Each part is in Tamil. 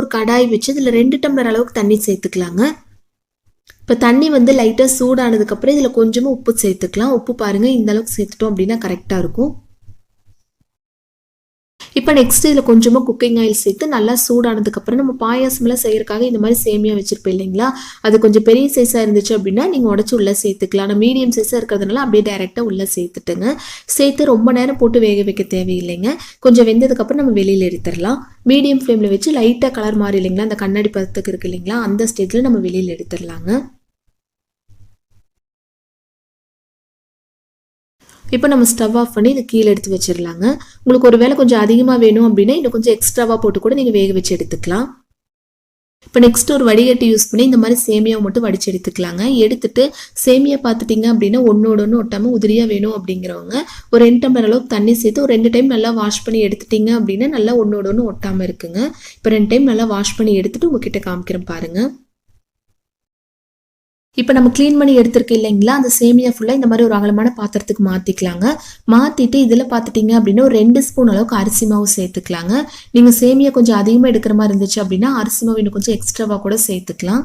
ஒரு கடாய் வச்சு இதில் ரெண்டு டம்ளர் அளவுக்கு தண்ணி சேர்த்துக்கலாங்க. இப்போ தண்ணி வந்து லைட்டாக சூடானதுக்கப்புறம் இதில் கொஞ்சமாக உப்பு சேர்த்துக்கலாம். உப்பு பாருங்கள் இந்த அளவுக்கு சேர்த்துட்டோம் அப்படின்னா கரெக்டாக இருக்கும். இப்போ நெக்ஸ்ட் இதில் கொஞ்சமாக குக்கிங் ஆயில் சேர்த்து நல்லா சூடானதுக்கப்புறம் நம்ம பாயாசமெல்லாம் செய்யறதுக்காக இந்த மாதிரி சேமியா வச்சுருப்போம் இல்லைங்களா? அது கொஞ்சம் பெரிய சைஸாக இருந்துச்சு அப்படின்னா நீங்கள் உடச்சி உள்ளே சேர்த்துக்கலாம். ஆனால் மீடியம் சைஸாக இருக்கிறதுனால அப்படியே டைரெக்டாக உள்ளே சேர்த்துட்டுங்க. சேர்த்து ரொம்ப நேரம் போட்டு வேக வைக்க தேவையில்லைங்க. கொஞ்சம் வெந்ததுக்கப்புறம் நம்ம வெளியில் எடுத்துடலாம். மீடியம் ஃப்ளேமில் வச்சு லைட்டாக கலர் மாறி இல்லைங்களா? அந்த கண்ணாடி பதத்துக்கு இருக்கு இல்லைங்களா? அந்த ஸ்டேஜில் நம்ம வெளியில் எடுத்துடலாங்க. இப்போ நம்ம ஸ்டவ் ஆஃப் பண்ணி இதை கீழே எடுத்து வச்சிடலாங்க. உங்களுக்கு ஒரு வேளை கொஞ்சம் அதிகமாக வேணும் அப்படின்னா இன்னும் கொஞ்சம் எக்ஸ்ட்ராவாக போட்டு கூட நீங்கள் வேக வச்சு எடுத்துக்கலாம். இப்போ நெக்ஸ்ட் ஒரு வடிகட்டி யூஸ் பண்ணி இந்த மாதிரி சேமியாவை மட்டும் வடிச்சு எடுத்துக்கலாங்க. எடுத்துட்டு சேமியா பார்த்துட்டிங்க அப்படின்னா ஒன்றோட ஒன்று ஒட்டாமல் உதிரியாக வேணும் அப்படிங்கிறவங்க ஒரு ரெண்டு டம்ளர் அளவுக்கு தண்ணி சேர்த்து ஒரு ரெண்டு டைம் நல்லா வாஷ் பண்ணி எடுத்துட்டிங்க அப்படின்னா நல்லா ஒன்றோட ஒன்று ஒட்டாமல் இருக்குங்க. இப்போ ரெண்டு டைம் நல்லா வாஷ் பண்ணி எடுத்துட்டு உங்ககிட்ட காமிக்கிறேன் பாருங்கள் இப்போ நம்ம க்ளீன் பண்ணி எடுத்திருக்க இல்லைங்களா? அந்த சேமியா ஃபுல்லாக இந்த மாதிரி ஒரு அகலமான பாத்திரத்துக்கு மாற்றிக்கலாங்க மாற்றிட்டு இதில் பார்த்துட்டிங்க அப்படின்னா ஒரு ரெண்டு ஸ்பூன் அளவுக்கு அரிசி மாவு சேர்த்துக்கலாங்க. நீங்கள் சேமியா கொஞ்சம் அதிகமாக எடுக்கிற மாதிரி இருந்துச்சு அப்படின்னா அரிசி மாவு இன்னும் கொஞ்சம் எக்ஸ்ட்ராவாக கூட சேர்த்துக்கலாம்.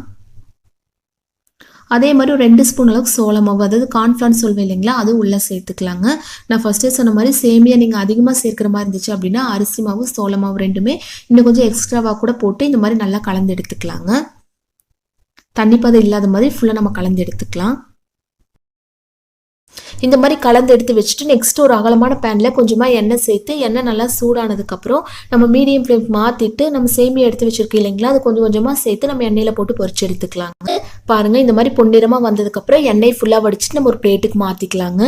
அதே மாதிரி ஒரு ரெண்டு ஸ்பூன் அளவுக்கு சோள மாவு அதாவது கார்ன்ஃப்ளான் சொல்வேன் இல்லைங்களா அதுவும் உள்ளே சேர்த்துக்கலாங்க. நான் ஃபஸ்ட்டே சொன்ன மாதிரி சேமியா நீங்கள் அதிகமாக சேர்க்குற மாதிரி இருந்துச்சு அப்படின்னா அரிசி மாவு சோள மாவு ரெண்டுமே இன்னும் கொஞ்சம் எக்ஸ்ட்ராவாக கூட போட்டு இந்த மாதிரி நல்லா கலந்து எடுத்துக்கலாங்க. தண்ணி பதம் இல்லாத மாதிரி ஃபுல்லாக நம்ம கலந்து எடுத்துக்கலாம். இந்த மாதிரி கலந்து எடுத்து வச்சுட்டு நெக்ஸ்ட் ஒரு அகலமான பேனில் கொஞ்சமாக எண்ணெய் சேர்த்து எண்ணெய் நல்லா சூடானதுக்கப்புறம் நம்ம மீடியம் ஃப்ளேம் மாற்றிட்டு நம்ம சேமியா எடுத்து வச்சுருக்கோம் இல்லைங்களா? அது கொஞ்சம் கொஞ்சமாக சேர்த்து நம்ம எண்ணெயில் போட்டு பொறிச்சு எடுத்துக்கலாங்க. பாருங்கள் இந்த மாதிரி பொன்னிறமாக வந்ததுக்கப்புறம் எண்ணெய் ஃபுல்லாக வடிச்சிட்டு நம்ம ஒரு பிளேட்டுக்கு மாற்றிக்கலாங்க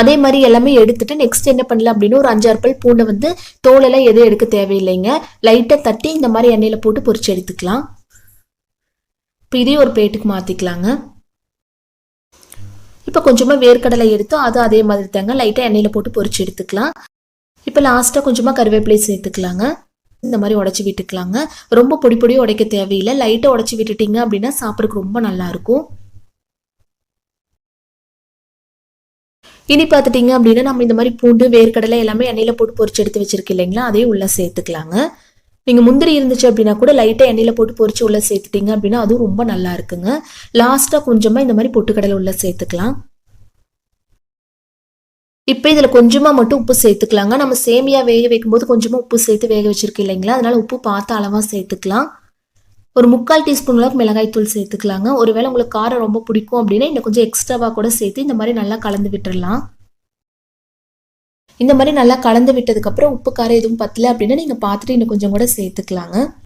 அதே மாதிரி எல்லாமே எடுத்துட்டு நெக்ஸ்ட் என்ன பண்ணலாம் அப்படின்னு ஒரு அஞ்சாறு பல் பூண்டை வந்து தோலெல்லாம் எதுவும் எடுக்க தேவையில்லைங்க. லைட்டாக தட்டி இந்த மாதிரி எண்ணெயில் போட்டு பொறிச்சு எடுத்துக்கலாம். இப்போ இதையும் ஒரு பிளேட்டுக்கு மாற்றிக்கலாங்க இப்போ கொஞ்சமாக வேர்க்கடலை எடுத்து அது அதே மாதிரி தாங்க லைட்டாக எண்ணெயில் போட்டு பொறிச்சு எடுத்துக்கலாம். இப்போ லாஸ்ட்டாக கொஞ்சமாக கருவேப்பிலை சேர்த்துக்கலாங்க. இந்த மாதிரி உடச்சி விட்டுக்கலாங்க. ரொம்ப பொடி பொடியும் உடைக்க தேவையில்லை. லைட்டாக உடச்சி விட்டுட்டீங்க அப்படின்னா சாப்பிட்றதுக்கு ரொம்ப நல்லாயிருக்கும் இனி பார்த்துட்டிங்க அப்படின்னா நம்ம இந்த மாதிரி பூண்டு வேர்க்கடலை எல்லாமே எண்ணெயில் போட்டு பொரிச்சு எடுத்து வச்சுருக்கு இல்லைங்களா? அதையும் உள்ளே சேர்த்துக்கலாங்க. நீங்கள் முந்திரி இருந்துச்சு அப்படின்னா கூட லைட்டாக எண்ணெயில் போட்டு பொறிச்சு உள்ளே சேர்த்துட்டீங்க அப்படின்னா அதுவும் ரொம்ப நல்லா இருக்குங்க. லாஸ்ட்டாக கொஞ்சமாக இந்த மாதிரி பொட்டுக்கடலை உள்ளே சேர்த்துக்கலாம். இப்போ இதில் கொஞ்சமாக மட்டும் உப்பு சேர்த்துக்கலாங்க. நம்ம சேமியா வேக வைக்கும்போது கொஞ்சமாக உப்பு சேர்த்து வேக வச்சிருக்கு இல்லைங்களா? அதனால உப்பு பார்த்து அளவாக சேர்த்துக்கலாம். ஒரு முக்கால் டீஸ்பூன் அளவுக்கு மிளகாய்த்தூள் சேர்த்துக்கலாங்க. ஒருவேளை உங்களுக்கு காரம் ரொம்ப பிடிக்கும் அப்படின்னா இன்னும் கொஞ்சம் எக்ஸ்ட்ராவாக கூட சேர்த்து இந்த மாதிரி நல்லா கலந்து விட்டுடலாம் இந்த மாதிரி நல்லா கலந்து விட்டதுக்கப்புறம் உப்பு காரம் எதுவும் பத்தல அப்படின்னா நீங்கள் பார்த்துட்டு இன்னும் கொஞ்சம் கூட சேர்த்துக்கலாங்க.